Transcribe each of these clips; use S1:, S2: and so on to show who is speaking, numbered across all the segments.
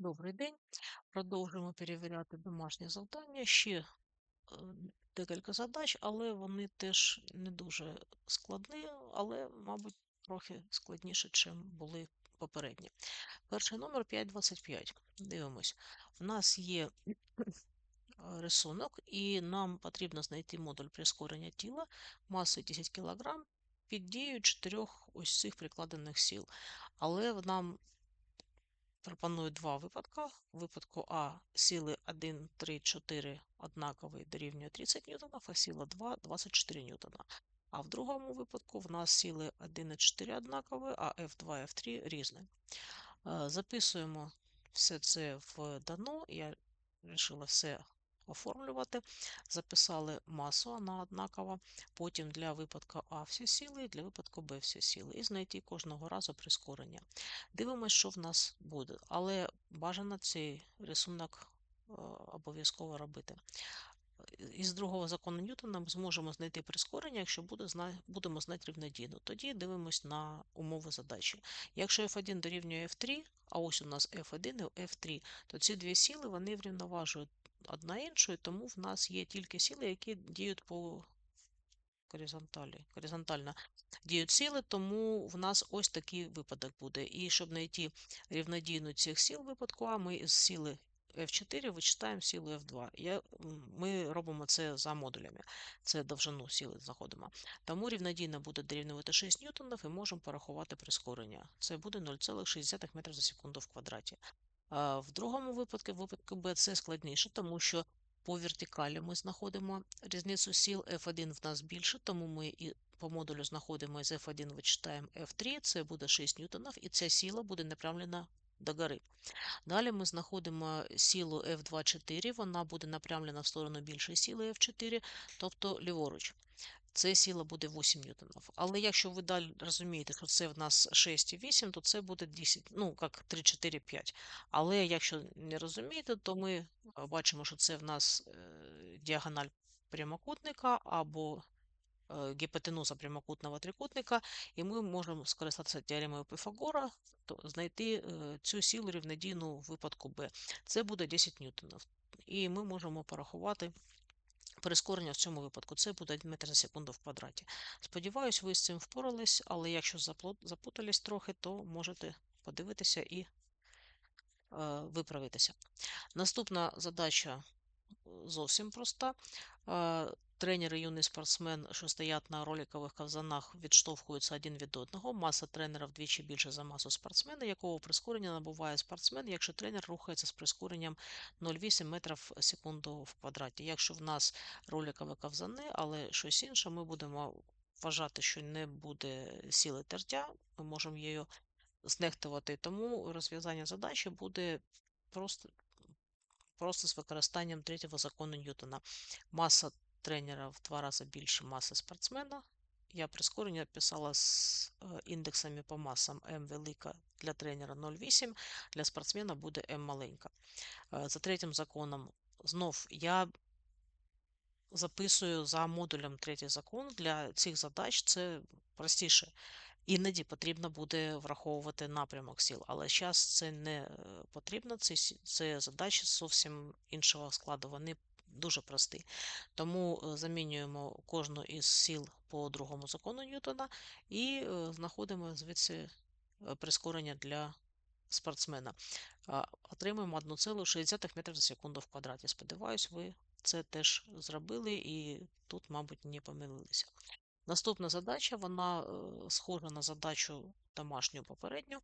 S1: Добрий день. Продовжуємо перевіряти домашнє завдання. Ще е, декілька задач, але вони теж не дуже складні, але, мабуть, трохи складніше, ніж були попередні. Перший номер 525. Дивимось. У нас є рисунок, і нам потрібно знайти модуль прискорення тіла масою 10 кг під дією чотирьох ось цих прикладених сил. Але нам Пропоную два випадки. У випадку А сіли 1, 3, 4 однакові дорівнює 30 ньютонів, а сіла 2 24 ньютона. А в другому випадку в нас сіли 1 і 4 однакові, а F2 і F3 різні. Е, записуємо все це в дано. Я вирішила все оформлювати. Записали масу, вона однакова. Потім для випадку А всі сили, для випадку Б всі сили. І знайти кожного разу прискорення. Дивимося, що в нас буде, але бажано цей рисунок е, обов'язково робити. Із другого закону Ньютона ми зможемо знайти прискорення, якщо буде, будемо знати рівнодійно. Тоді дивимось на умови задачі. Якщо F1 дорівнює F3, а ось у нас F1 і F3, то ці дві сили вони врівноважують одна іншою, тому в нас є тільки сили, які діють по горизонталі. горизонтально діють сили, тому в нас ось такий випадок буде. І щоб знайти рівнодійну цих сил випадку, А ми з сили F4 вичитаємо силу F2. Я, Ми робимо це за модулями, це довжину сили знаходимо. Тому рівнодійно буде дорівнювати 6 ньютонів і можемо порахувати прискорення. Це буде 0,6 метрів за секунду в квадраті. В другому випадку, в випадку Б, це складніше, тому що по вертикалі ми знаходимо різницю сіл F1 в нас більше, тому ми і по модулю знаходимо з F1 вичитаємо F3, це буде 6 ньютонів, і ця сила буде направлена догори. Далі ми знаходимо силу F2,4, вона буде направлена в сторону більшої сили F4, тобто ліворуч. Це сила буде 8 ньютонів. Але якщо ви далі розумієте, що це в нас 6 і 8, то це буде 10, ну, як 3, 4, 5. Але якщо не розумієте, то ми е, бачимо, що це в нас е, діагональ прямокутника або е, гіпотенуза прямокутного трикутника, і ми можемо скористатися теоремою Пифагора, то знайти цю силу рівнодійну в випадку Б. Це буде 10 ньютонів. І ми можемо порахувати. Прискорення в цьому випадку це буде 1 метр за секунду в квадраті. Сподіваюсь, ви з цим впорались, але якщо запутались трохи, то можете подивитися і е, виправитися. Наступна задача зовсім проста. Е, Тренер і юний спортсмен, що стоять на роликових ковзанах, відштовхуються один від одного. Маса тренера вдвічі більше за масу спортсмена, якого прискорення набуває спортсмен, якщо тренер рухається з прискоренням 0,8 метрів в секунду в квадраті. Якщо в нас роликові ковзани, але щось інше, ми будемо вважати, що не буде сіли тертя, ми можемо її знехтувати. Тому розв'язання задачі буде просто. Просто з використанням третього закону Ньютона. Маса тренера в два рази більше маси спортсмена. Я прискорення писала з э, індексами по масам М велика для тренера 0,8, для спортсмена буде М маленька. Э, за третім законом, знов я записую за модулем третій закон. Для цих задач це простіше. Іноді потрібно буде враховувати напрямок сіл, але зараз це не е, потрібно. Це, це задачі зовсім іншого складу. Вони дуже простий. Тому е, замінюємо кожну із сіл по другому закону Ньютона і е, знаходимо звідси е, прискорення для спортсмена. Отримуємо 1,6 метрів за секунду в квадраті. Сподіваюсь, ви це теж зробили і тут, мабуть, не помилилися. Наступна задача, вона схожа на задачу домашню попередню,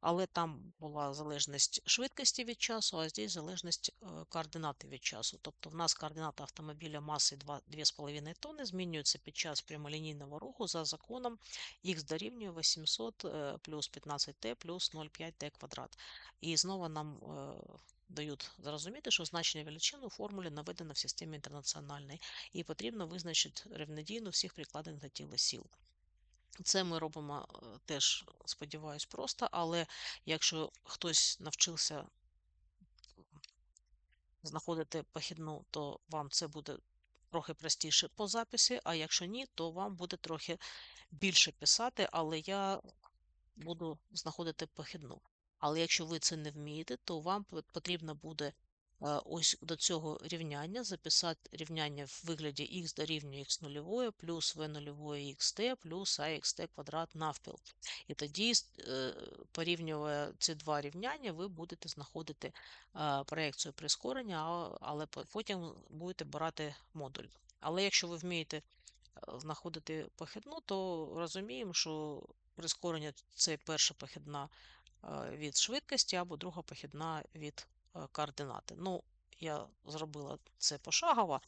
S1: але там була залежність швидкості від часу, а здесь залежність е, координати від часу. Тобто в нас координата автомобіля маси 2,5 тонни змінюється під час прямолінійного руху за законом х дорівнює 800 е, плюс 15t плюс 0,5t квадрат. І знову нам е, дають зрозуміти, що значення величин у формулі наведено в системі інтернаціональної, і потрібно визначити рівнодійну всіх прикладених до тіла сіл. Це ми робимо е, теж, сподіваюсь, просто, але якщо хтось навчився знаходити похідну, то вам це буде трохи простіше по записі, а якщо ні, то вам буде трохи більше писати, але я буду знаходити похідну. Але якщо ви це не вмієте, то вам пот- потрібно буде ось до цього рівняння записати рівняння в вигляді х дорівнює х нульової плюс v нульової xt плюс axt квадрат навпіл. І тоді, е, ці два рівняння, ви будете знаходити проекцію прискорення, але потім будете брати модуль. Але якщо ви вмієте знаходити похідну, то розуміємо, що прискорення це перша похідна від швидкості або друга похідна від координати. Ну, я зробила це пошагово,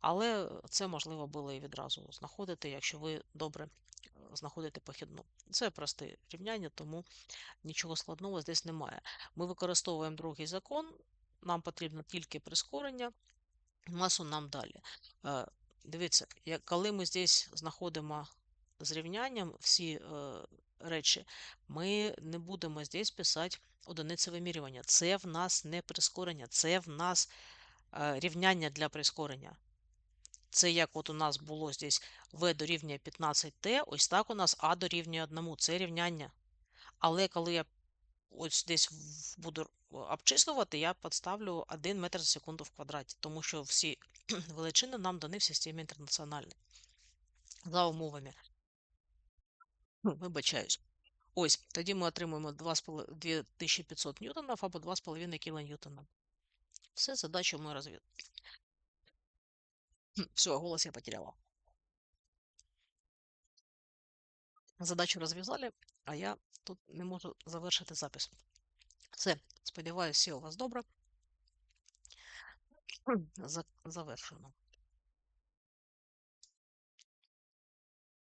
S1: але це можливо було і відразу знаходити, якщо ви добре е, знаходите похідну. Це просте рівняння, тому нічого складного здесь немає. Ми використовуємо другий закон, нам потрібно тільки прискорення, масу нам далі. Е, Дивіться, коли ми здесь знаходимо зрівнянням всі е, речі, ми не будемо здесь писати одиниці вимірювання. Це в нас не прискорення, це в нас е, рівняння для прискорення. Це як от у нас було здесь v дорівнює 15t, ось так у нас a дорівнює 1. Це рівняння. Але коли я ось десь буду обчислювати, я підставлю 1 метр за секунду в квадраті, тому що всі величини нам дані в системі інтернаціональній. За умовами. Вибачаюсь. Ось, тоді ми отримуємо 2,5 2500 ньютонів або 2,5 кілоньютона. Все, задачу ми розв'язали. Все, голос я потеряла. Задачу розв'язали, а я тут не можу завершити запис. Все, сподіваюся, все у вас добре. За- Завершуємо.